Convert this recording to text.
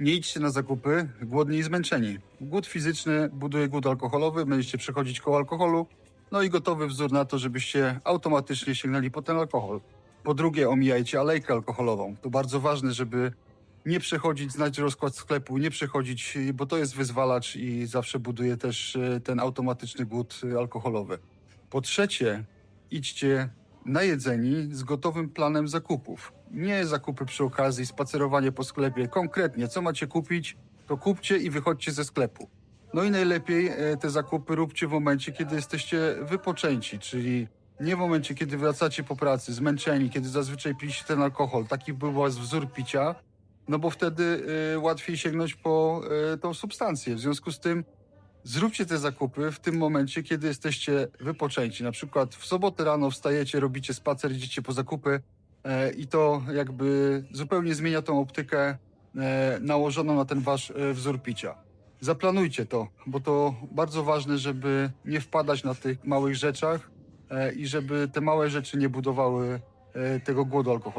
Nie idźcie na zakupy głodni i zmęczeni. Głód fizyczny buduje głód alkoholowy, będziecie przechodzić koło alkoholu, no i gotowy wzór na to, żebyście automatycznie sięgnęli po ten alkohol. Po drugie, omijajcie alejkę alkoholową. To bardzo ważne, żeby nie przechodzić, znać rozkład sklepu, nie przechodzić, bo to jest wyzwalacz i zawsze buduje też e, ten automatyczny głód e, alkoholowy. Po trzecie, idźcie najedzeni z gotowym planem zakupów. Nie zakupy przy okazji, spacerowanie po sklepie. Konkretnie, co macie kupić, to kupcie i wychodźcie ze sklepu. No i najlepiej e, te zakupy róbcie w momencie, kiedy jesteście wypoczęci, czyli nie w momencie, kiedy wracacie po pracy, zmęczeni, kiedy zazwyczaj piliście ten alkohol. Taki był was wzór picia, no bo wtedy e, łatwiej sięgnąć po e, tą substancję. W związku z tym Zróbcie te zakupy w tym momencie, kiedy jesteście wypoczęci. Na przykład w sobotę rano wstajecie, robicie spacer, idziecie po zakupy e, i to jakby zupełnie zmienia tą optykę e, nałożoną na ten wasz e, wzór picia. Zaplanujcie to, bo to bardzo ważne, żeby nie wpadać na tych małych rzeczach e, i żeby te małe rzeczy nie budowały e, tego głodu alkoholowego.